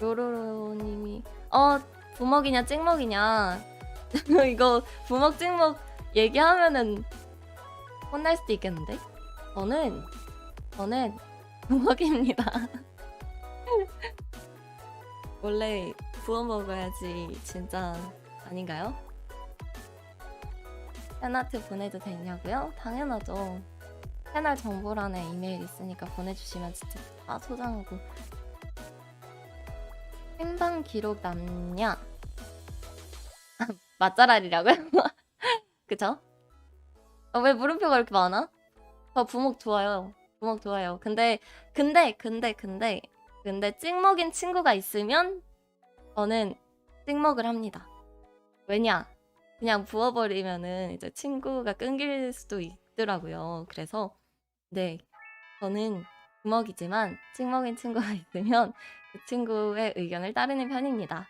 요로로님이 어 부먹이냐 찍먹이냐 이거 부먹 찍먹 얘기하면은 혼날 수도 있겠는데 저는 저는 부먹입니다 원래 부어 먹어야지 진짜 아닌가요? 팬아트 보내도 되냐고요? 당연하죠 채널 정보란에 이메일 있으니까 보내주시면 진짜 다 소장하고 생방 기록 남냐? 맛잘알이라고요? 그쵸? 어, 왜 물음표가 이렇게 많아? 저 부목 좋아요. 부목 좋아요. 근데 근데 근데 근데 근데 찍먹인 친구가 있으면 저는 찍먹을 합니다. 왜냐? 그냥 부어버리면은 이제 친구가 끊길 수도 있더라고요. 그래서 네 저는 부먹이지만 찍먹인 친구가 있으면 그 친구의 의견을 따르는 편입니다.